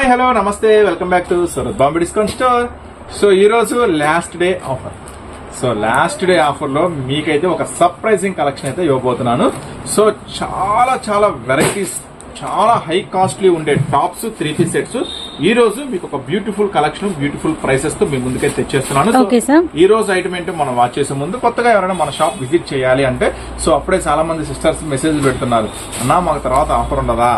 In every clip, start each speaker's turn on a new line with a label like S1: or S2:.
S1: Hi hello నమస్తే welcome back to Surat Bombay discount store so ఈ రోజు last day offer so last day ఆఫర్లో మీకైతే ఒక సర్ప్రైజింగ్ కలెక్షన్ అయితే ఇవ్వబోతున్నాను. సో చాలా చాలా వెరైటీస్ చాలా హై కాస్ట్లీ ఉండే టాప్స్ త్రీ పీస్ సెట్స్ ఈ రోజు మీకు ఒక బ్యూటిఫుల్ కలెక్షన్ బ్యూటిఫుల్ ప్రైసెస్తో మీ ముందుకైతే తెచ్చేస్తున్నాను. ఈ రోజు ఐటమ్ ఏంటో మనం వాచ్ చేసే ముందు కొత్తగా ఎవరైనా మన షాప్ విజిట్ చేయాలి అంటే సో అప్పుడే చాలా మంది సిస్టర్స్ మెసేజ్ పెడుతున్నారు. అన్నా మాకు తర్వాత ఆఫర్ ఉండదా?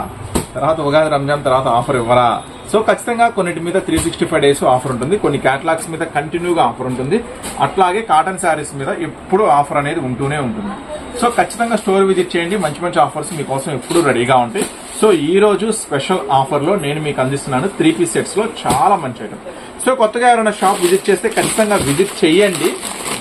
S1: తర్వాత ఉగాది రంజాన్ తర్వాత ఆఫర్ ఇవ్వరా? సో ఖచ్చితంగా కొన్నిటి మీద three sixty five days offer ఉంటుంది. కొన్ని క్యాటలాగ్స్ మీద కంటిన్యూగా ఆఫర్ ఉంటుంది. అట్లాగే కాటన్ శారీస్ మీద ఎప్పుడూ ఆఫర్ అనేది ఉంటూనే ఉంటుంది. సో ఖచ్చితంగా స్టోర్ విజిట్ చేయండి. మంచి మంచి ఆఫర్స్ మీకోసం ఎప్పుడూ రెడీగా ఉంటాయి. సో ఈ రోజు స్పెషల్ ఆఫర్లో నేను మీకు అందిస్తున్నాను త్రీ పీస్ సెట్స్లో చాలా మంచి ఐటమ్ సో కొత్తగా ఎవరైనా షాప్ విజిట్ చేస్తే ఖచ్చితంగా విజిట్ చేయండి.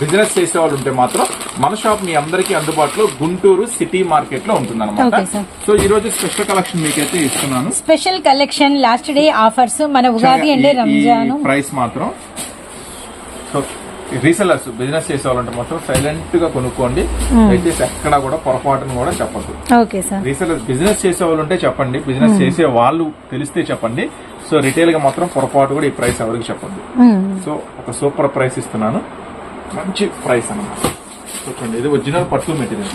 S1: బిజినెస్ చేసే వాళ్ళు ఉంటే మాత్రం మన షాప్ మీ అందరికీ అందుబాటులో గుంటూరు సిటీ మార్కెట్లో ఉంటుంది
S2: sir.
S1: సో ఈ రోజు స్పెషల్ కలెక్షన్ మీకైతే ఇస్తున్నాను.
S2: Special collection last day offers మన ఉగాది అండ్
S1: ఈ
S2: రంజాన్
S1: ప్రైస్ మాత్రం సో రీసెలర్స్ బిజినెస్ చేసే వాళ్ళంటే మాత్రం సైలెంట్గా కొనుక్కోండి. దయచేసి ఎక్కడ కూడా పొరపాటును కూడా చెప్పద్దు.
S2: సార్
S1: రీసెలర్స్ బిజినెస్ చేసే వాళ్ళు ఉంటే చెప్పండి. బిజినెస్ చేసే వాళ్ళు తెలిస్తే చెప్పండి. సో రిటైల్గా మాత్రం పొరపాటు కూడా ఈ ప్రైస్ ఎవరికి చెప్పద్దు. సో ఒక సూపర్ ప్రైస్ ఇస్తున్నాను. మంచి ప్రైస్ అన్నమాట చూడండి ఇది ఒరిజినల్ పట్టు మెటీరియల్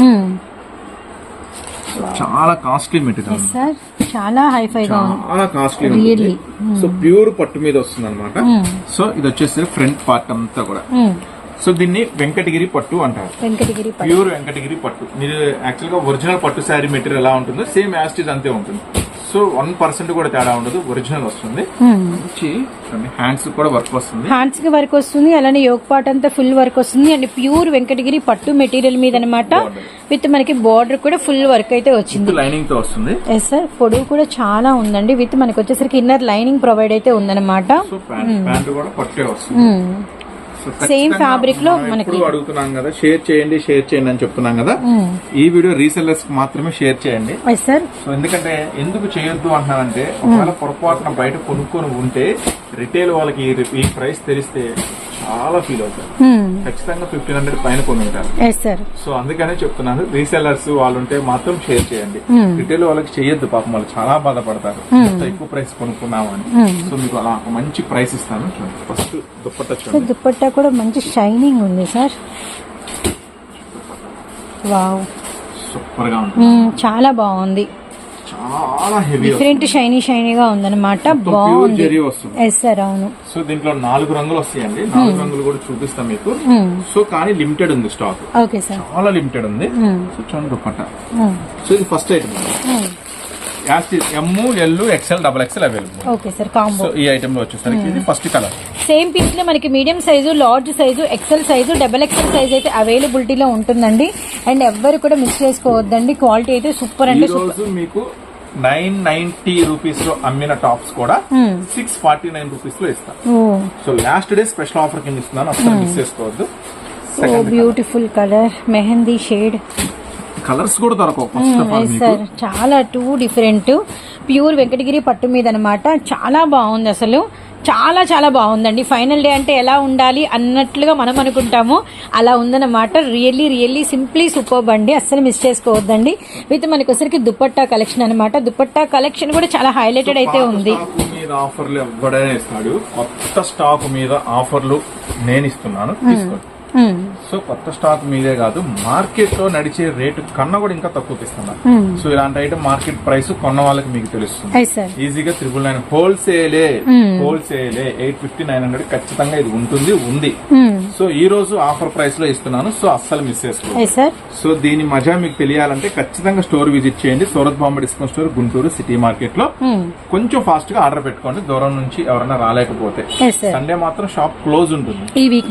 S1: చాలా కాస్ట్లీ మెటీరియల్
S2: సార్ చాలా ఉంది.
S1: చాలా కాస్ట్లీ? సో ప్యూర్ పట్టు మీద వస్తుంది అనమాట సో ఇది వచ్చేసి ఫ్రంట్ పార్ట్ అంతా కూడా.
S2: Hmm.
S1: సో దీన్ని వెంకటగిరి పట్టు అంటారు.
S2: వెంకటగిరి పట్టు.
S1: ప్యూర్ వెంకటగిరి పట్టు. మీరు యాక్చువల్గా ఒరిజినల్ పట్టు శారీ మెటీరియల్ ఎలా ఉంటుందో సేమ్ యాస్టిజ్ అంతే ఉంటుంది. సో వన్ పర్సెంట్ కూడా తేడా ఉండదు ఒరిజినల్ వస్తుంది.
S2: Hmm.
S1: హ్యాండ్స్ కూడా వర్క్ వస్తుంది.
S2: హ్యాండ్స్కి వర్క్ వస్తుంది అలానే యోగ్ పార్ట్ అంతా ఫుల్ వర్క్ వస్తుంది. అండ్ ప్యూర్ వెంకటగిరి పట్టు మెటీరియల్ మీద అనమాట. విత్ మనకి బార్డర్ కూడా ఫుల్ వర్క్ అయితే వచ్చింది.
S1: లైనింగ్తో వస్తుంది.
S2: ఎస్ సార్ పొడవు కూడా చాలా ఉందండి. విత్ మనకి వచ్చేసరికి ఇన్నర్ లైనింగ్ ప్రొవైడ్ అయితే ఉందన్నమాట.
S1: సో ప్యాంట్ ప్యాంట్ కూడా పట్టే వస్తుంది సో
S2: Same
S1: ఖచ్చితంగా
S2: fabric లో
S1: మనం
S2: మనకి-
S1: అడుగుతున్నాం కదా షేర్ చేయండి షేర్ చేయండి అని చెప్తున్నాం కదా. ఈ వీడియో రీసెల్లర్స్ మాత్రమే షేర్ చేయండి. సో ఎందుకంటే ఎందుకు చేయొద్దు అంటున్నానంటే ఒకవేళ పొరపాటున బయట కొనుక్కొని ఉంటే రిటైల్ వాళ్ళకి ఈ ప్రైస్ తెలిస్తే చాలా ఫీల్ అవుతారు ఖచ్చితంగా ఫిఫ్టీన్ హండ్రెడ్ పైన కొని ఉంటారు. సో అందుకనే చెప్తున్నాను రీసెల్లర్స్ వాళ్ళు ఉంటే మాత్రం షేర్ చేయండి. రిటైల్ వాళ్ళకి చేయొద్దు పాపం వాళ్ళు చాలా బాధపడతారు. ఇంత ఎక్కువ ప్రైస్ కొనుక్కున్నామని సో మీకు అలా మంచి ప్రైస్ ఇస్తాను ఫస్ట్ దుప్పట్ట చూడండి.
S2: దుపట్టా కూడా మంచి షైనింగ్ ఉంది సార్ వావ్
S1: సూపర్గా ఉంటుంది.
S2: చాలా బాగుంది.
S1: చాలా హెవీ
S2: డిఫరెంట్ షైనీ షైనీగా ఉందన్నమాట. బాగుంది. ఎస్ సార్ అవును.
S1: సో దీంట్లో నాలుగు రంగులు వస్తాయండి. నాలుగు రంగులు కూడా చూపిస్తాం మీకు. సో కానీ లిమిటెడ్ ఉంది స్టాక్
S2: ఓకే సార్
S1: చాలా లిమిటెడ్ ఉంది. సో చూడండి దుప్పట్ట. సో ఇది first item M L XL double XL available
S2: okay sir combo
S1: ఈ ఐటమ్లో వచ్చేసరికి ఇది ఫస్ట్ కలర్
S2: సేమ్ పీస్లో మనకి medium size large size XL size double XL size అయితే అవైలబిలిటీలో ఉంటుందండి. అండ్ ఎవ్వరు కూడా మిస్ చేసుకోవద్దండి. క్వాలిటీ అయితే సూపర్ అంటే
S1: మీకు నైన్ నైన్టీ రూపీస్లో అమ్మిన టాప్స్ కూడా సిక్స్ ఫార్టీ నైన్ రూపీస్లో ఇస్తాను so last day special offer కింద ఇస్తున్నాను. అసలు మిస్ చేసుకోవద్దు.
S2: ఓ
S1: second
S2: beautiful colour mehndi shade
S1: colours కూడా దొరకవు
S2: సార్ చాలా టూ డిఫరెంట్ ప్యూర్ వెంకటగిరి పట్టు మీద అనమాట చాలా బాగుంది అసలు. చాలా చాలా బాగుందండి. ఫైనల్ డే అంటే ఎలా ఉండాలి అన్నట్లుగా మనం అనుకుంటాము. అలా ఉందన్నమాట. రియల్లీ రియల్లీ సింప్లీ సూపర్ అండి. అస్సలు మిస్ చేసుకోవద్దండి. విత్ మనకి వచ్చరికి దుపట్టా కలెక్షన్ అనమాట దుపట్టా కలెక్షన్ కూడా చాలా హైలైటెడ్ అయితే ఉంది.
S1: ఆఫర్లు ఇస్తాడు. కొత్త స్టాక్ మీద ఆఫర్లు నేను ఇస్తున్నాను. తీసుకోండి.
S2: మ్మ్.
S1: సో కొత్త స్టాక్ మీదే కాదు మార్కెట్లో నడిచే రేటు కన్నా కూడా ఇంకా తక్కువకి ఇస్తున్నాను సో ఇలాంటి ఐటమ్ మార్కెట్ ప్రైస్ కొన్న వాళ్ళకి మీకు తెలుస్తుంది. ఈజీగా త్రిబుల్ నైన్ హోల్సేలే హోల్సేలే ఎయిట్ ఫిఫ్టీ నైన్ హండ్రెడ్ ఖచ్చితంగా ఇది ఉంటుంది ఉంది. సో ఈ రోజు ఆఫర్ ప్రైస్లో ఇస్తున్నాను. సో అస్సలు మిస్ చేసుకోండి సో దీని మజా మీకు తెలియాలంటే ఖచ్చితంగా స్టోర్ విజిట్ చేయండి. Surat Bombay discount store Guntur city మార్కెట్లో. కొంచెం ఫాస్ట్గా ఆర్డర్ పెట్టుకోండి. దూరం నుంచి ఎవరైనా రాలేకపోతే. సండే మాత్రం షాప్ క్లోజ్ ఉంటుంది.
S2: ఈ వీక్.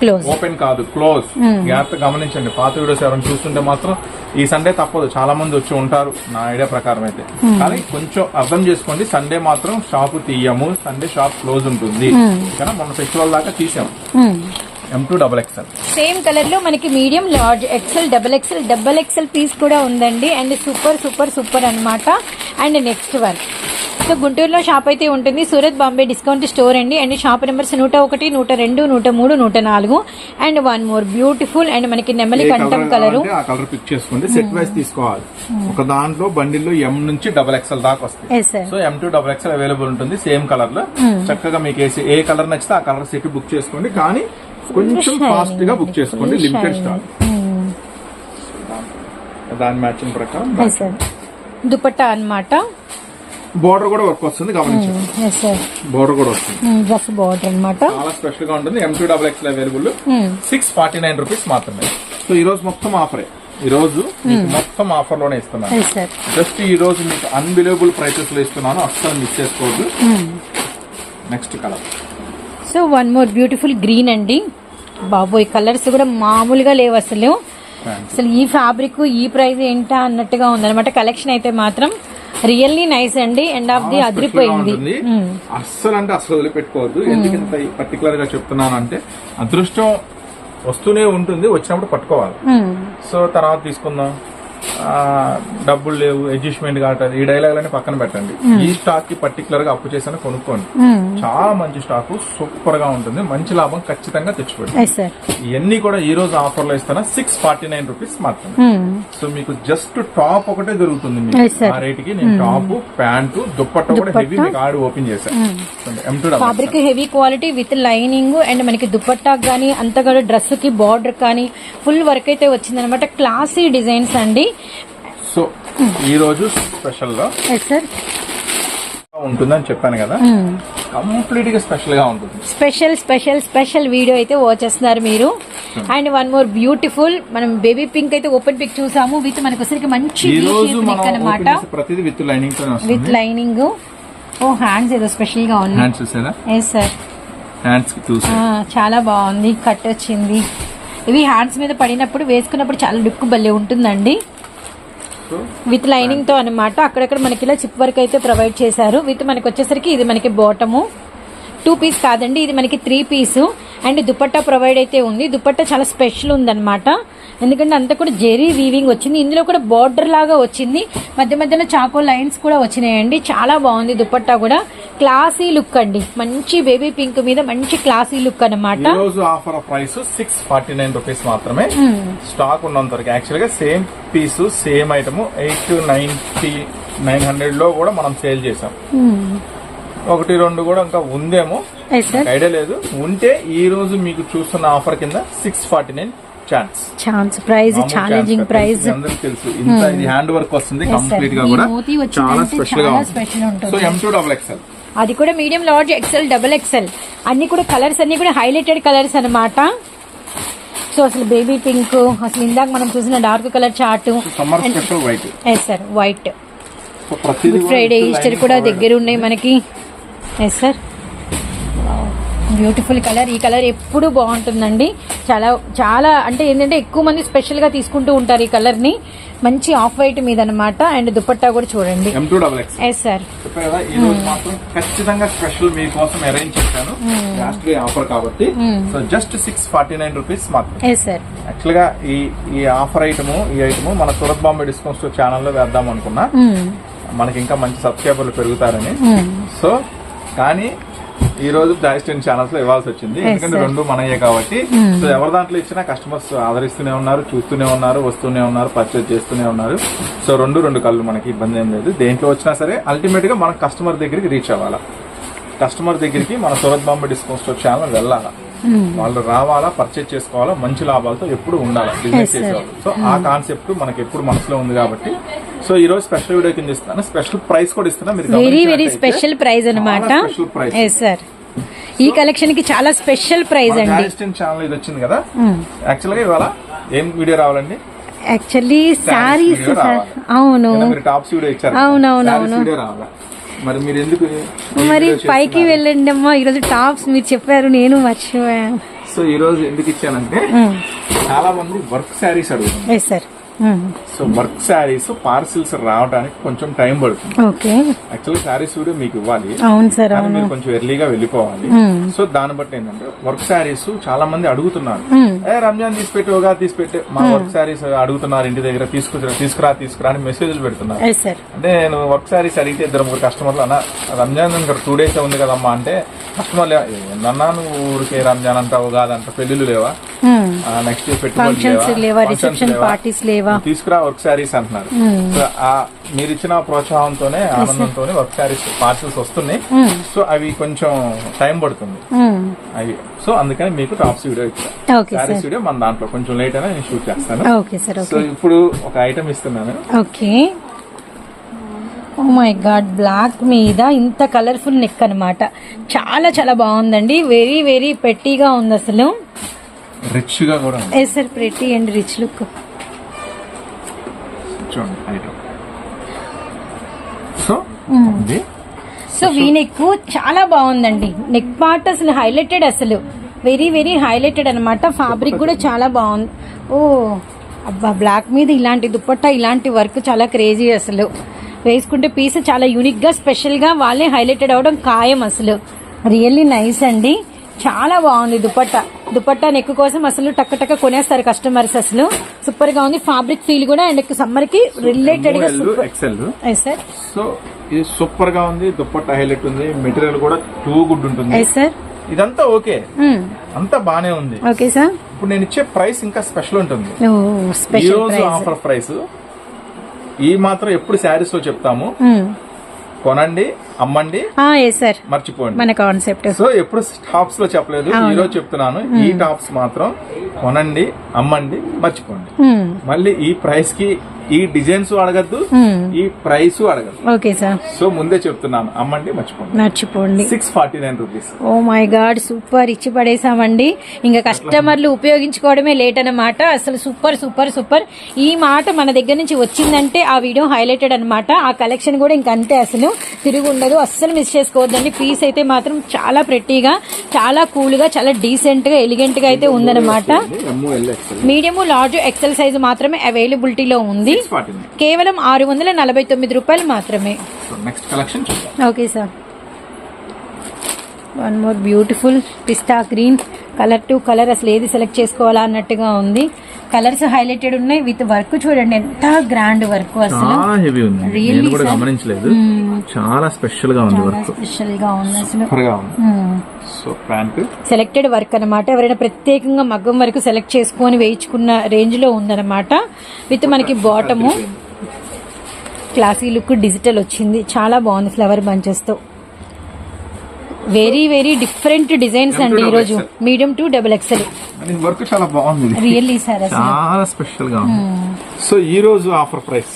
S2: క్లోజ్
S1: ఓపెన్ కాదు క్లోజ్ జాగ్రత్త గమనించండి. పాత వీడియోస్ ఎవరైనా చూస్తుంటే మాత్రం ఈ సండే తప్పదు. చాలా మంది వచ్చి ఉంటారు. నా ఐడియా ప్రకారం అయితే. కానీ కొంచెం అర్థం చేసుకోండి. సండే మాత్రం షాప్ తీయము. సండే షాప్ క్లోజ్ ఉంటుంది. కానీ మొన్న ఫెస్టివల్ దాకా తీసాము Amén. M two double XL
S2: same కలర్లో మనకి medium large XL double XL double XL piece కూడా ఉందండి. అండ్ సూపర్ సూపర్ సూపర్ అన్నమాట. అండ్ నెక్స్ట్ వన్ సో గుంటూరులో షాప్ అయితే ఉంటుంది. సూరత్ బాంబే డిస్కౌంట్ స్టోర్ అండి. అండ్ షాప్ నెంబర్స్ నూట ఒకటి నూట రెండు నూట మూడు నూట నాలుగు. And one more beautiful and మనకి నెమలి కంఠం కలరు
S1: ఆ కలర్ పిక్ చేసుకోండి. సెట్ వైస్ తీసుకోవాలి. ఒక దాంట్లో బండిల్లో ఎం నుంచి డబల్ ఎక్స్ఎల్ దాకా వస్తాయి. So M two double XL available ఉంటుంది. సేమ్ కలర్లో. చక్కగా మీకు ఏ- ఏ కలర్ నచ్చితే ఆ కలర్ సెట్ బుక్ చేసుకోండి. కానీ కొంచెం ఫాస్ట్గా బుక్ చేసుకోండి లిమిటెడ్ స్టాక్ దాని మ్యాచింగ్ ప్రకారం
S2: దుపట్టా అన్నమాట.
S1: బోర్డర్ కూడా వర్క్ వస్తుంది గమనించండి. బోర్డర్ కూడా వస్తుంది.
S2: డ్రెస్ బార్డర్ అన్నమాట.
S1: చాలా స్పెషల్గా ఉంటుంది. M two double XL available six forty nine rupees మాత్రమే. సో ఈ రోజు మొత్తం ఆఫరే ఈ రోజు మొత్తం ఆఫర్లోనే ఇస్తున్నాను. జస్ట్ ఈ రోజు మీకు అన్బిలీవబుల్ ప్రైసెస్లో ఇస్తున్నాను. అస్సలు మిస్ చేసుకోవద్దు. Next colour.
S2: So one more beautiful green అండి. బాబోయ్ కలర్స్ కూడా మామూలుగా లేవు అసలు. అసలు ఈ ఫ్యాబ్రిక్ ఈ ప్రైస్ ఏంటా అన్నట్టుగా ఉందన్నమాట. కలెక్షన్ అయితే మాత్రం రియల్లీ నైస్ అండి. ఎండ్ ఆఫ్ ది అదిరిపోయింది.
S1: అస్సలు అంటే అస్సలు వదిలిపెట్టుకోవద్దు. ఎందుకు ఇంత పర్టికులర్గా చెప్తున్నాను అంటే అదృష్టం వస్తూనే ఉంటుంది వచ్చినప్పుడు పట్టుకోవాలి. సో తర్వాత తీసుకుందాం. డబ్బులు లేవు అడ్జస్ట్మెంట్ కావట్లేదు. ఈ డైలాగ్ అని పక్కన పెట్టండి. ఈ స్టాక్కి పర్టికులర్గా అప్పు చేసాను కొనుక్కోండి. చాలా మంచి స్టాక్ సూపర్గా ఉంటుంది. మంచి లాభం ఖచ్చితంగా
S2: సార్
S1: ఇవన్నీ కూడా ఈ రోజు ఆఫర్లో ఇస్తాను. సిక్స్ ఫార్టీ నైన్ రూపీస్ మాత్రమే. సో మీకు జస్ట్ టాప్ ఒకటే దొరుకుతుంది మీకు. ఆ రేట్కి నేను టాప్ ప్యాంటు దుప్పట్ట కూడా హెవీ మీకు ఆడి ఓపెన్ చేశాను
S2: fabric heavy quality with lining and మనకి దుపట్టా కానీ అంతా కూడా డ్రెస్కి బార్డర్ కానీ ఫుల్ వర్క్ అయితే వచ్చిందనమాట. క్లాసీ డిజైన్స్ అండి.
S1: సో ఈ రోజు స్పెషల్లో
S2: ఎస్ సార్
S1: ఉంటుందని చెప్పాను కదా. కంప్లీట్గా స్పెషల్గా ఉంటుంది.
S2: స్పెషల్ స్పెషల్ స్పెషల్ వీడియో అయితే వాచ్ చేస్తున్నారు మీరు. అండ్ వన్ మోర్ బ్యూటిఫుల్ మనం బేబీ పింక్ అయితే ఓపెన్ పిక్ చూసాము. విత్ మనకు వచ్చరికి మంచి అనమాట
S1: ప్రతిదీ with lining
S2: with lining oh hands ఏదో స్పెషల్గా ఉన్నాయి
S1: హ్యాండ్స్ చూసారా
S2: ఎస్ సార్
S1: హ్యాండ్స్
S2: చాలా బాగుంది. కట్ వచ్చింది. ఇవి హ్యాండ్స్ మీద పడినప్పుడు వేసుకున్నప్పుడు చాలా లుక్ భలే ఉంటుందండి. విత్ లైనింగ్తో అనమాట అక్కడక్కడ మనకి ఇలా చిప్ వర్క్ అయితే ప్రొవైడ్ చేశారు. విత్ మనకి వచ్చేసరికి ఇది మనకి బాటము టూ పీస్ కాదండి ఇది మనకి three piece and dupatta provide అయితే ఉంది. దుపట్టా చాలా స్పెషల్ ఉందన్నమాట. ఎందుకంటే అంతా కూడా జెరీ వీవింగ్ వచ్చింది. ఇందులో కూడా బార్డర్ లాగా వచ్చింది. మధ్య మధ్యలో చాకో లైన్స్ కూడా వచ్చినాయండి. చాలా బాగుంది దుపట్టా కూడా. క్లాసీ లుక్ అండి. మంచి బేబీ పింక్ మీద మంచి క్లాసీ లుక్
S1: రోజు offer price six forty nine rupees మాత్రమే. స్టాక్ ఉన్నంత వరకు యాక్చువల్గా same piece same item eight ninety nine హండ్రెడ్లో కూడా మనం సేల్ చేసాం ఒకటి రెండు కూడా ఇంకా ఉందేమో. ఐడియా లేదు. ఉంటే ఈ రోజు మీకు చూస్తున్న ఆఫర్ కింద six forty nine chance
S2: chance prize challenging prize
S1: అందరికి తెలుసు. ఇంత ఇది హ్యాండ్ వర్క్ వస్తుంది.
S2: కంప్లీట్గా
S1: కూడా. చాలా
S2: స్పెషల్గా
S1: ఉంటుంది. So M two double XL
S2: అది కూడా medium large XL double XL అన్ని కూడా కలర్స్ అన్ని కూడా హైలైటెడ్ కలర్స్ అన్నమాట. సో అసలు బేబీ పింక్ అసలు ఇందాక మనం చూసిన dark colour chart
S1: white
S2: yes sir white Friday Easter కూడా దగ్గర ఉన్నాయి మనకి. ఎస్ సార్ బ్యూటిఫుల్ కలర్ ఈ కలర్ ఎప్పుడు బాగుంటుందండి. చాలా చాలా అంటే ఏంటంటే ఎక్కువ మంది స్పెషల్గా తీసుకుంటూ ఉంటారు ఈ కలర్ని. మంచి ఆఫ్ వైట్ మీద అనమాట అండ్ దుపట్టా కూడా చూడండి. ఎస్ సార్
S1: మాత్రం ఖచ్చితంగా స్పెషల్ మీకోసం అరేంజ్ చేశాను. లాస్ట్ డే ఆఫర్ కాబట్టి. So just six forty nine rupees మాత్రం
S2: ఎస్ సార్
S1: యాక్చువల్గా ఈ ఈ ఆఫర్ ఐటమ్ ఈ ఐటమ్ మన సూరత్ బాంబే డిస్కౌంట్ స్టోర్ ఛానల్లో వేద్దాం అనుకున్నా. మనకి ఇంకా మంచి సబ్స్క్రైబర్లు పెరుగుతారని. సో కానీ ఈ రోజు దాయిస్టన్ ఛానల్స్లో ఇవ్వాల్సి వచ్చింది. ఎందుకంటే రెండు మనయ్యే కాబట్టి. సో ఎవరి దాంట్లో ఇచ్చినా కస్టమర్స్ ఆదరిస్తూనే ఉన్నారు చూస్తూనే ఉన్నారు వస్తూనే ఉన్నారు పర్చేజ్ చేస్తూనే ఉన్నారు. సో రెండు రెండు కళ్ళు మనకి ఇబ్బంది ఏం లేదు. దేంట్లో వచ్చినా సరే అల్టిమేట్గా మన కస్టమర్ దగ్గరికి రీచ్ అవ్వాలా. కస్టమర్ దగ్గరికి మన Surat Bombay discount store channel వెళ్ళాలా. వాళ్ళు రావాలా పర్చేజ్ చేసుకోవాలా మంచి లాభాలతో ఎప్పుడు ఉండాలి బిజినెస్ చేసేవాళ్ళు. సో ఆ కాన్సెప్ట్ మనకి ఎప్పుడు మనసులో ఉంది కాబట్టి సో ఈ రోజు స్పెషల్ వీడియో కింద ఇస్తాను స్పెషల్ ప్రైస్ కూడా ఇస్తున్నా మీరు
S2: వెరీ వెరీ స్పెషల్ అనమాట
S1: ప్రైస్
S2: సార్ ఈ కలెక్షన్కి చాలా స్పెషల్ ప్రైజ్ అండి.
S1: ఛానల్ ఇది వచ్చింది కదా? యాక్చువల్గా ఇవాళ ఏం వీడియో రావాలండి?
S2: యాక్చువల్లీ శారీస్
S1: video
S2: సార్
S1: రావాలి.
S2: అవును.
S1: టాప్స్ వీడియో ఇచ్చారు
S2: అవునవును,
S1: మరి మీరు ఎందుకు
S2: మరి పైకి? వెళ్ళండి అమ్మా. ఈరోజు టాప్స్ మీరు చెప్పారు నేను మర్చిపోయాను.
S1: సో ఈ రోజు ఎందుకు ఇచ్చానంటే చాలా మంది వర్క్ శారీస్ అడుగుతున్నారు.
S2: Yes sir
S1: so work saris parcels రావడానికి కొంచెం టైం పడుతుంది. యాక్చువల్ శారీస్ వీడియో మీకు ఇవ్వాలి. మీరు కొంచెం ఎర్లీగా వెళ్ళిపోవాలి. సో దాన్ని బట్టి ఏంటంటే వర్క్ శారీస్ చాలా మంది అడుగుతున్నారు.
S2: మ్మ్.
S1: ఏ రంజాన్ తీసిపెట్టి ఉగా తీసిపెట్టి మా వర్క్ శారీస్ అడుగుతున్నారు ఇంటి దగ్గర తీసుకురా తీసుకురా తీసుకురా అని మెసేజ్లు పెడుతున్నారు. అంటే నేను వర్క్ శారీస్ అడిగితే ఇద్దరు ముగ్గురు కస్టమర్లు అన్న రంజాన్ ఇంకా టూ డేస్ ఉంది కదమ్మా అంటే కస్టమర్లు ఏందన్నా నువ్వు ఊరికే రంజాన్ అంటావు కాదంట పెళ్ళిళ్ళు లేవా? నెక్స్ట్
S2: ఫంక్షన్స్ లేవా? రిసెప్షన్ పార్టీస్ లేవా?
S1: తీసుకురా వర్క్ శారీస్ అంటున్నారు. సో ఆ మీరు ఇచ్చిన ప్రోత్సాహంతోనే ఆనందంతోనే వర్క్ శారీస్ పార్సల్స్ వస్తున్నాయి. సో అవి కొంచెం టైం పడుతుంది. అవి సో అందుకని మీకు టాప్స్ వీడియో ఇచ్చాను.
S2: ఓకే
S1: శారీస్ వీడియో మన దాంట్లో కొంచెం లేట్ అయినా నేను షూట్ చేస్తాను. సో ఇప్పుడు ఒక ఐటమ్ ఇస్తున్నాను.
S2: Okay oh my God black మీద ఇంత కలర్ఫుల్ నెక్ అన్నమాట. చాలా చాలా బాగుందండి. వెరీ వెరీ పెట్టీగా ఉంది అసలు.
S1: రిచ్గా కూడా
S2: yes sir pretty and rich look
S1: చూడండి item so
S2: so V neck చాలా బాగుందండి. నెక్ పార్ట్ అసలు హైలైటెడ్ అసలు. వెరీ వెరీ హైలైటెడ్ అన్నమాట. ఫ్యాబ్రిక్ కూడా చాలా బాగుంది. ఓ అబ్బా బ్లాక్ మీద ఇలాంటి దుపట్టా ఇలాంటి వర్క్ చాలా క్రేజీ అసలు. వేసుకుంటే పీస్ చాలా యూనిక్గా స్పెషల్గా వాళ్ళే హైలైటెడ్ అవడం ఖాయం అసలు. రియల్లీ నైస్ అండి. చాలా బాగుంది దుపట్టా దుపట్టా నెక్ కోసం అసలు టక్క టక్క కొనేస్తారు కస్టమర్స్ అసలు. సూపర్గా ఉంది. ఫ్యాబ్రిక్ ఫీల్ కూడా అండ్ సమ్మర్కి రిలేటెడ్గా సూపర్
S1: ఎక్సెల్
S2: సార్
S1: సో ఇది సూపర్గా ఉంది. దుప్పట్ట హైలైట్ ఉంది. మెటీరియల్ కూడా టూ గుడ్ ఉంటుంది.
S2: సార్
S1: ఇదంతా ఓకే అంతా బానే ఉంది.
S2: ఓకే సార్
S1: ఇప్పుడు నేను ఇచ్చే ప్రైస్ ఇంకా స్పెషల్ ఉంటుంది. ఈ
S2: స్పెషల్
S1: రోజు ఆఫర్ ప్రైస్ ఈ మాత్రం ఎప్పుడు శారీస్లో చెప్తాము కొనండి. అమ్మండి.
S2: సార్
S1: మర్చిపోండి.
S2: మన కాన్సెప్ట్
S1: సో ఎప్పుడు టాప్స్లో చెప్పలేదు. ఈ రోజు చెప్తున్నాను. ఈ టాప్స్ మాత్రం కొనండి అమ్మండి మర్చిపోండి. మళ్ళీ ఈ ప్రైస్కి ఈ డిజైన్స్ అడగద్దు ఈ ప్రైస్ అడగద్దు.
S2: ఓకే సార్
S1: సో ముందే చెప్తున్నాను. అమ్మండి మర్చిపోండి.
S2: మర్చిపోండి.
S1: Six forty nine rupees
S2: oh my God super ఇచ్చి పడేసామండి. ఇంకా కస్టమర్లు ఉపయోగించుకోవడమే లేట్ అన్నమాట. అసలు సూపర్ సూపర్ సూపర్ ఈ మాట మన దగ్గర నుంచి వచ్చిందంటే ఆ వీడియో హైలైటెడ్ అన్నమాట. ఆ కలెక్షన్ కూడా ఇంక అంతే అసలు. తిరిగి ఉండదు. అస్సలు మిస్ చేసుకోవద్దండి. పీస్ అయితే మాత్రం చాలా ప్రెట్టీగా చాలా కూల్గా చాలా డీసెంట్గా ఎలిగెంట్గా అయితే ఉందన్నమాట. మీడియం లార్జ్ ఎక్సెల్ సైజ్ మాత్రమే అవైలబిలిటీలో ఉంది. కేవలం ఆరు వందల నలభై తొమ్మిది రూపాయలు మాత్రమే. Okay sir one more beautiful pista green colour two colour అసలు ఏది సెలెక్ట్ చేసుకోవాలా అన్నట్టుగా ఉంది. కలర్స్ హైలైటెడ్ ఉన్నాయి. విత్ వర్క్ చూడండి ఎంత గ్రాండ్ వర్క్ అసలు.
S1: చాలా హెవీ ఉంది.
S2: Really,
S1: నేను కూడా
S2: sir?
S1: గమనించలేదు. చాలా స్పెషల్గా ఉంది వర్క్
S2: స్పెషల్గా ఉంది అసలు.
S1: సో ప్యాంట్
S2: సెలెక్టెడ్ వర్క్ అన్నమాట. ఎవరైనా ప్రత్యేకంగా మగ్గం వరకు సెలెక్ట్ చేసుకొని వేయించుకున్న రేంజ్లో ఉందన్నమాట. విత్ మనకి బాటము క్లాసీ లుక్ డిజిటల్ వచ్చింది. చాలా బాగుంది ఫ్లవర్ బంచెస్తో. వెరీ వెరీ డిఫరెంట్ డిజైన్స్ అండి ఈ రోజు medium to double XL
S1: work చాలా బాగుంది.
S2: రియల్లీ సార్
S1: చాలా స్పెషల్గా ఉంది. సో ఈ రోజు offer price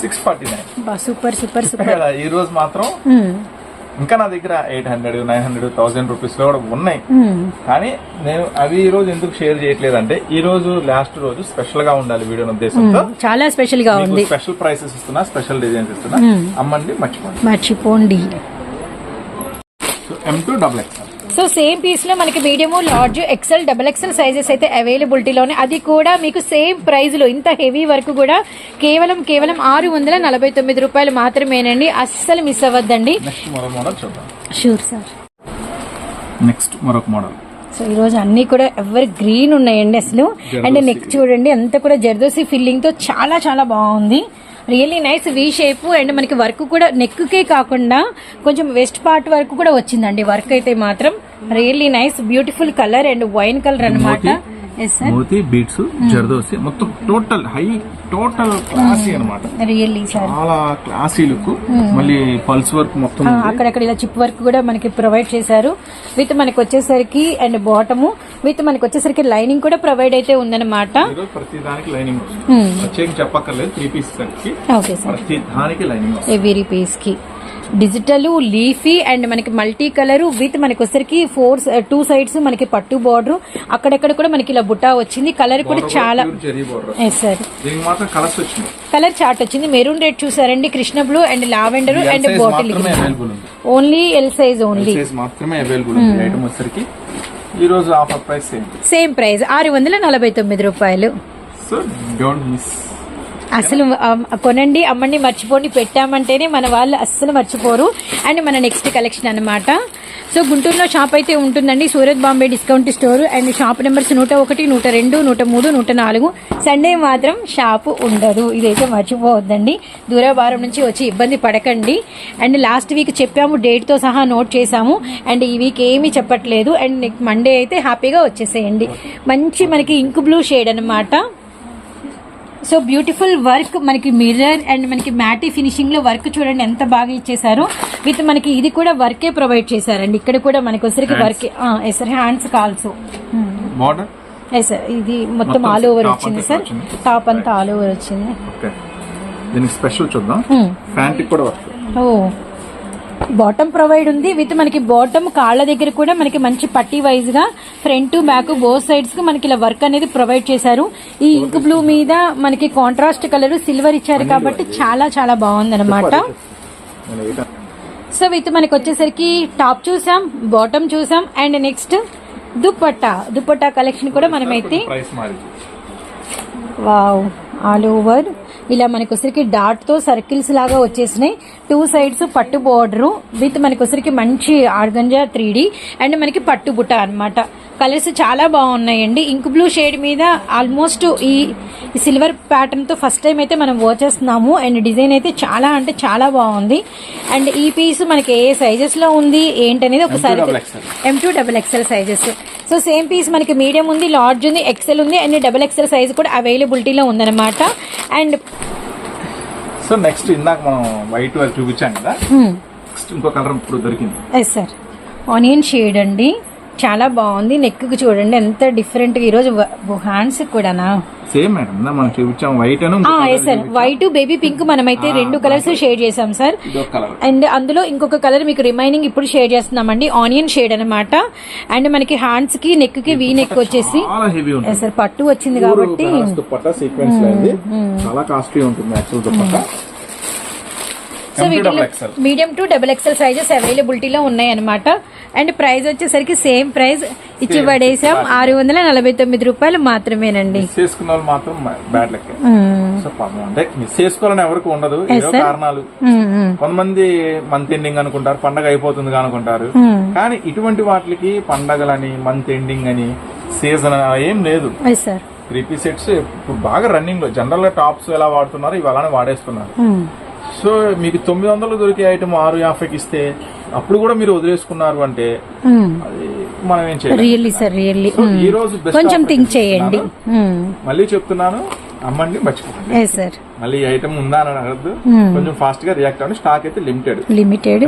S1: six forty nine
S2: super super super
S1: ఈ రోజు మాత్రం ఇంకా నా దగ్గర eight hundred nine hundred thousand రూపీస్లో కూడా ఉన్నాయి. కానీ నేను అవి ఈ రోజు ఎందుకు షేర్ చేయట్లేదంటే ఈ రోజు లాస్ట్ రోజు స్పెషల్గా ఉండాలి వీడియో ఉద్దేశంతో.
S2: చాలా స్పెషల్గా ఉంది.
S1: స్పెషల్ ప్రైసెస్ ఇస్తున్నా స్పెషల్ డిజైన్స్ ఇస్తున్నా. అమ్మండి మర్చిపోండి.
S2: మర్చిపోండి.
S1: M to double X
S2: so same పీస్లో మనకి medium large XL double XL sizes అయితే అవైలబిలిటీలోనే అది కూడా మీకు సేమ్ ప్రైస్లో ఇంత హెవీ వరకు కూడా కేవలం కేవలం ఆరు వందల నలభై తొమ్మిది రూపాయలు మాత్రమేనండి. అస్సలు మిస్ అవ్వద్దండి. షూర్ సార్
S1: నెక్స్ట్ మరొక మోడల్
S2: సో ఈ రోజు అన్ని కూడా ఎవర్ గ్రీన్ ఉన్నాయండి అసలు. అండ్ నెక్ చూడండి అంతా కూడా జర్దోసి ఫిల్లింగ్తో చాలా చాలా బాగుంది. Really nice V shape and మనకి వర్క్ కూడా నెక్ కే కాకుండా కొంచెం వెస్ట్ పార్ట్ వరకు కూడా వచ్చిందండి. వర్క్ అయితే మాత్రం really nice beautiful colour and wine colour sir
S1: moti beads zardozi మొత్తం total high total classy
S2: really sir
S1: చాలా క్లాసీ లుక్. మళ్ళీ పల్స్ వర్క్ మొత్తం.
S2: అక్కడక్కడ ఇలా చిప్ వర్క్ కూడా మనకి ప్రొవైడ్ చేశారు. విత్ మనకి వచ్చేసరికి అండ్ బాటము విత్ మనకి వచ్చేసరికి లైనింగ్ కూడా ప్రొవైడ్ అయితే ఉందన్నమాట.
S1: ప్రతి దానికి లైనింగ్ ప్రత్యేకం చెప్పక్కర్లేదు త్రీ పీస్ ప్రతి దానికి లైనింగ్
S2: ఎవరీ పీస్కి. డిజిటల్ లీఫీ అండ్ మనకి మల్టీ కలర్ విత్ మనకి వచ్చరికి ఫోర్ టూ సైడ్స్ మనకి పట్టు బార్డర్. అక్కడక్కడ కూడా మనకి ఇలా బుట్టా వచ్చింది. కలర్ కూడా చాలా సార్ కలర్ చార్ట్ వచ్చింది. మెరూన్ రెడ్ చూసారండి. Krishna blue and lavender and bottle only L size only
S1: size మాత్రమే అవైలబుల్ ఉంది ఐటమ్ వచ్చరికి ఈ రోజు offer price same
S2: same price ఆరు వందల నలభై తొమ్మిది రూపాయలు.
S1: సో డోంట్ మిస్
S2: అసలు కొనండి అమ్మండి మర్చిపోండి పెట్టామంటేనే మన వాళ్ళు అస్సలు మర్చిపోరు. అండ్ మన నెక్స్ట్ కలెక్షన్ అనమాట సో గుంటూరులో షాప్ అయితే ఉంటుందండి Surat Bombay discount store. And shop numbers నూట ఒకటి నూట రెండు నూట మూడు నూట నాలుగు. సండే మాత్రం షాపు ఉండదు. ఇదైతే మర్చిపోవద్దండి. దూరాభారం నుంచి వచ్చి ఇబ్బంది పడకండి. అండ్ లాస్ట్ వీక్ చెప్పాము డేట్తో సహా నోట్ చేసాము అండ్ ఈ వీక్ ఏమీ చెప్పట్లేదు. అండ్ మండే అయితే హ్యాపీగా వచ్చేసేయండి. మంచి మనకి ఇంక్ బ్లూ షేడ్ అనమాట సో బ్యూటిఫుల్ వర్క్ మనకి మిర్రర్ అండ్ మనకి మ్యాటీ ఫినిషింగ్లో వర్క్ చూడండి ఎంత బాగా ఇచ్చేసారో విత్ మనకి ఇది కూడా వర్కే ప్రొవైడ్ చేశారండి. ఇక్కడ కూడా మనకి వచ్చరికి work yes sir hands calls yes sir ఇది మొత్తం ఆల్ ఓవర్ వచ్చింది సార్. టాప్ అంతా ఆల్ ఓవర్ వచ్చింది.
S1: దీనికి స్పెషల్ చూద్దాం.
S2: Hmm.
S1: కూడా వర్క్
S2: ఓ బాటమ్ ప్రొవైడ్ ఉంది. విత్ మనకి బాటమ్ కాళ్ళ దగ్గర కూడా మనకి మంచి పట్టీ వైజ్గా ఫ్రంట్ బ్యాక్ బోత్ సైడ్స్కి మనకి ఇలా వర్క్ అనేది ప్రొవైడ్ చేశారు. ఈ ఇంక్ బ్లూ మీద మనకి కాంట్రాస్ట్ కలర్ సిల్వర్ ఇచ్చారు కాబట్టి చాలా చాలా బాగుంది అనమాట సో విత్ మనకి వచ్చేసరికి టాప్ చూసాం బాటమ్ చూసాం and next dupatta dupatta collection కూడా మనమైతే వావ్ ఆల్ ఓవర్. ఇలా మనకి వచ్చరికి డాట్తో సర్కిల్స్ లాగా వచ్చేసినాయి. టూ సైడ్స్ పట్టు బోర్డర్ విత్ మనకి వచ్చరికి మంచి ఆర్గంజా త్రీ అండ్ మనకి పట్టు బుట్ట అన్నమాట. కలర్స్ చాలా బాగున్నాయండి. ఇంక్ బ్లూ షేడ్ మీద ఆల్మోస్ట్ ఈ సిల్వర్ ప్యాటర్న్తో ఫస్ట్ టైం అయితే మనం వచ్చేస్తున్నాము అండ్ డిజైన్ అయితే చాలా అంటే చాలా బాగుంది. అండ్ ఈ పీస్ మనకి ఏ సైజెస్లో ఉంది? ఏంటనేది ఒకసారి. M to double XL sizes so same piece మనకి మీడియం ఉంది లార్జ్ ఉంది ఎక్సెల్ ఉంది అండ్ డబుల్ ఎక్స్ఎల్ సైజ్ కూడా అవైలబిలిటీలో ఉందన్నమాట. అండ్
S1: సో నెక్స్ట్ ఇందాక మనం వైట్ చూపించాం కదా. ఇంకో కలర్ ఇప్పుడు దొరికింది.
S2: ఎస్ సార్ ఆనియన్ షేడ్ అండి. చాలా బాగుంది. నెక్కి చూడండి ఎంత డిఫరెంట్ ఈరోజు హ్యాండ్స్ కూడానా?
S1: సేమ్ మేడం మనం చూపించాం white
S2: sir white baby pink మనమైతే రెండు కలర్స్ షేడ్ చేసాం సార్ అండ్ అందులో ఇంకొక కలర్ మీకు రిమైనింగ్ ఇప్పుడు షేర్ చేస్తున్నామండి. ఆనియన్ షేడ్ అన్నమాట. అండ్ మనకి హ్యాండ్స్కి నెక్కి వీ నెక్ వచ్చేసి. సార్ పట్టు వచ్చింది కాబట్టి.
S1: లో ఇది చాలా కాస్ట్లీ ఉంటుంది
S2: సో వీటిలో. Medium to double XL sizes అవైలబిలిటీలో ఉన్నాయి అనమాట అండ్ ప్రైస్ వచ్చేసరికి సేమ్ ప్రైస్ ఇచ్చి పడేసాం ఆరు వందల నలభై తొమ్మిది రూపాయలు మాత్రమేనండి.
S1: చేసుకున్న వాళ్ళు మాత్రం బ్యాడ్ లెక్క. సో అంటే మిస్ చేసుకోవాలని ఎవరికి ఉండదు. ఏదో. కారణాలు. కొంతమంది మంత్ ఎండింగ్ అనుకుంటారు పండగ అయిపోతుంది అనుకుంటారు. కానీ ఇటువంటి వాటికి పండగలని మంత్ ఎండింగ్ అని సీజన్ ఏం లేదు. త్రీ పీస్ సెట్స్ ఇప్పుడు బాగా రన్నింగ్లో. జనరల్గా టాప్స్ ఎలా వాడుతున్నారు ఇవి అలానే వాడేస్తున్నారు. సో మీకు తొమ్మిది వందలు దొరికే ఐటమ్ ఆరు యాభైకి ఇస్తే అప్పుడు కూడా మీరు వదిలేసుకున్నారు అంటే. అది మనం ఏం చేయాలి.
S2: రియల్లీ సార్ రియల్లీ
S1: ఈ రోజు
S2: కొంచెం థింక్ చేయండి.
S1: చెప్తున్నాను. మళ్ళీ చెప్తున్నాను అమ్మండి మర్చిపోకండి.
S2: ఎస్ సార్
S1: మళ్ళీ ఐటమ్ ఉందా అని అడగద్దు.
S2: Hmm.
S1: కొంచెం ఫాస్ట్గా రియాక్ట్ అవ్వండి. స్టాక్ అయితే లిమిటెడ్
S2: లిమిటెడ్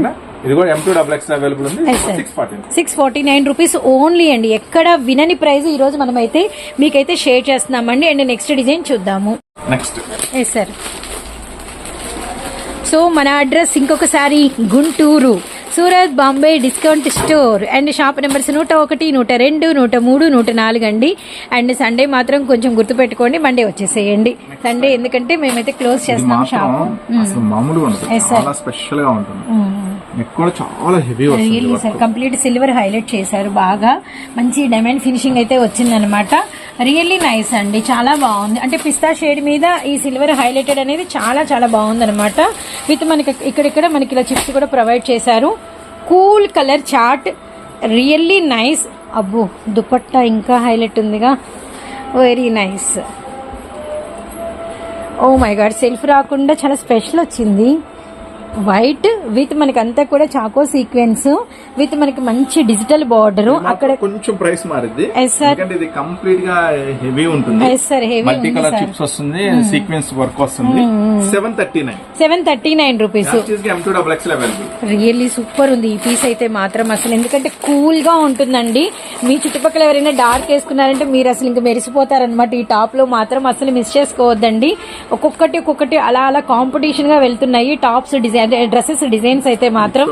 S1: ఇది కూడా M to double X available ఉంది. Six forty
S2: six forty nine rupees only అండి. ఎక్కడ వినని ప్రైస్ ఈ రోజు మనమైతే మీకైతే షేర్ చేస్తున్నామండి. అండ్ నెక్స్ట్ డిజైన్ చూద్దాము.
S1: నెక్స్ట్
S2: సార్ సో మన అడ్రస్ ఇంకొకసారి Guntur. Surat Bombay discount store. And shop numbers నూట ఒకటి నూట రెండు నూట మూడు నూట నాలుగు అండి. అండ్ సండే మాత్రం కొంచెం గుర్తుపెట్టుకోండి మండే వచ్చేసేయండి. సండే ఎందుకంటే మేమైతే క్లోజ్
S1: మాత్రం
S2: షాప్
S1: మామూలుగా ఉంటుంది. ఉంటుంది నెక్ కూడా చాలా హెవీ
S2: రియల్లీ
S1: వస్తుంది
S2: సార్ కంప్లీట్ సిల్వర్ హైలైట్ చేశారు బాగా. మంచి డైమండ్ ఫినిషింగ్ అయితే వచ్చిందనమాట రియల్లీ నైస్ అండి. చాలా బాగుంది. అంటే పిస్తా షేడ్ మీద ఈ సిల్వర్ హైలైటెడ్ అనేది చాలా చాలా బాగుంది అనమాట విత్ మనకి ఇక్కడిక్కడ మనకి ఇలా చిప్స్ కూడా ప్రొవైడ్ చేశారు. Cool colour chart really nice అబ్బో దుపట్టా ఇంకా హైలైట్ ఉందిగా. Very nice oh my god self రాకుండా చాలా స్పెషల్ వచ్చింది. వైట్ విత్ మనకి అంతా కూడా చాకో సీక్వెన్స్ విత్ మనకి మంచి డిజిటల్ బార్డర్. అక్కడ
S1: కొంచెం ప్రైస్. ఎందుకంటే ఇది కంప్లీట్గా హెవీ ఉంటుంది.
S2: సార్ హెవీ
S1: మల్టీ
S2: ఉంది
S1: కలర్ చిప్స్ వస్తుంది సీక్వెన్స్ వర్క్ వస్తుంది. Seven thirty nine.
S2: Seven thirty nine rupees. Really super ఉంది. ఈ పీస్ అయితే మాత్రం అసలు ఎందుకంటే కూల్గా ఉంటుందండి. మీ చుట్టుపక్కల ఎవరైనా డార్క్ వేసుకున్నారంటే మీరు అసలు ఇంకా మెరిసిపోతారనమాట ఈ టాప్లో మాత్రం అసలు మిస్ చేసుకోవద్దండి. ఒక్కొక్కటి ఒక్కొక్కటి అలా అలా కాంపిటీషన్గా వెళ్తున్నాయి. టాప్స్ డిజైన్ డ్రెస్సెస్ డిజైన్స్ అయితే మాత్రం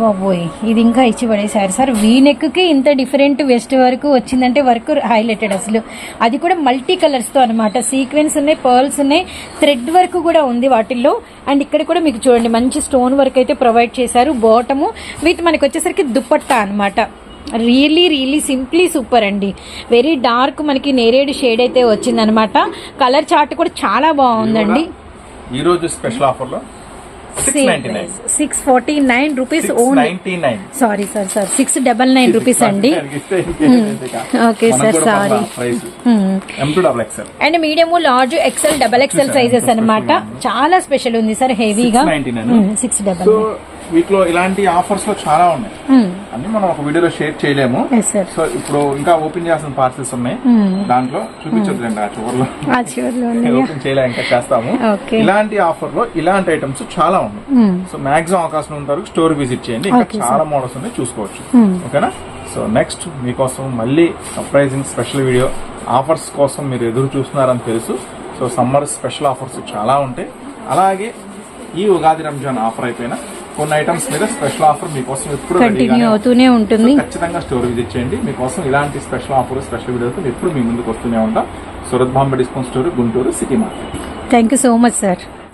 S2: బాబోయ్ ఇది ఇంకా ఇచ్చి పడేశారు. సార్ వీ నెక్కి ఇంత డిఫరెంట్ వెస్ట్ వరకు వచ్చిందంటే వర్క్ హైలైటెడ్ అసలు. అది కూడా మల్టీ కలర్స్తో అనమాట సీక్వెన్స్ ఉన్నాయి పర్ల్స్ ఉన్నాయి థ్రెడ్ వర్క్ కూడా ఉంది వాటిల్లో. అండ్ ఇక్కడ కూడా మీకు చూడండి మంచి స్టోన్ వర్క్ అయితే ప్రొవైడ్ చేశారు. బాటము విత్ మనకి వచ్చేసరికి దుప్పట్టా అన్నమాట. రియల్లీ రియల్లీ సింప్లీ సూపర్ అండి. వెరీ డార్క్ మనకి నేరేడు షేడ్ అయితే వచ్చిందనమాట కలర్ చార్ట్ కూడా చాలా బాగుందండి.
S1: ఈ రోజు స్పెషల్ ఆఫర్లో six
S2: forty nine rupees only sorry sir sir six double nine rupees అండి. Okay sir sorry
S1: XL
S2: and medium large XL double XL sizes అన్నమాట. చాలా స్పెషల్ ఉంది సార్ హెవీగా
S1: 699.
S2: సిక్స్ డబల్
S1: వీటిలో ఇలాంటి ఆఫర్స్లో చాలా ఉన్నాయి. అన్ని మనం ఒక వీడియోలో షేర్ చేయలేము. సో ఇప్పుడు ఇంకా ఓపెన్ చేయాల్సిన పార్సల్స్ ఉన్నాయి. దాంట్లో చూపించొద్దులేండి ఆ చివరిలో.
S2: ఆ చివరిలో
S1: ఓపెన్ చేయలే ఇంకా చేస్తాము. ఇలాంటి ఆఫర్లో ఇలాంటి ఐటమ్స్ చాలా ఉన్నాయి. సో మాక్సిమం అవకాశం వరకు స్టోర్ విజిట్ చేయండి. ఇంకా చాలా మోడల్స్ ఉన్నాయి చూసుకోవచ్చు. ఓకేనా సో నెక్స్ట్ మీకోసం మళ్ళీ సర్ప్రైజింగ్ స్పెషల్ వీడియో ఆఫర్స్ కోసం మీరు ఎదురు చూస్తున్నారని తెలుసు. సో సమ్మర్ స్పెషల్ ఆఫర్స్ చాలా ఉంటాయి. అలాగే ఈ ఉగాది రంజాన్ ఆఫర్ అయిపోయినా కొన్ని ఐటమ్స్ మీద స్పెషల్ ఆఫర్ మీకోసం ఎప్పుడు
S2: కంటిన్యూ అవుతూనే ఉంటుంది.
S1: ఖచ్చితంగా స్టోర్ విజిట్ చేయండి. మీకోసం ఇలాంటి స్పెషల్ ఆఫర్ స్పెషల్ వీడియోస్ ఎప్పుడు మీ ముందుకు వస్తూనే ఉంటాం. Surat Bombay discount store Guntur city market.
S2: Thank you so much sir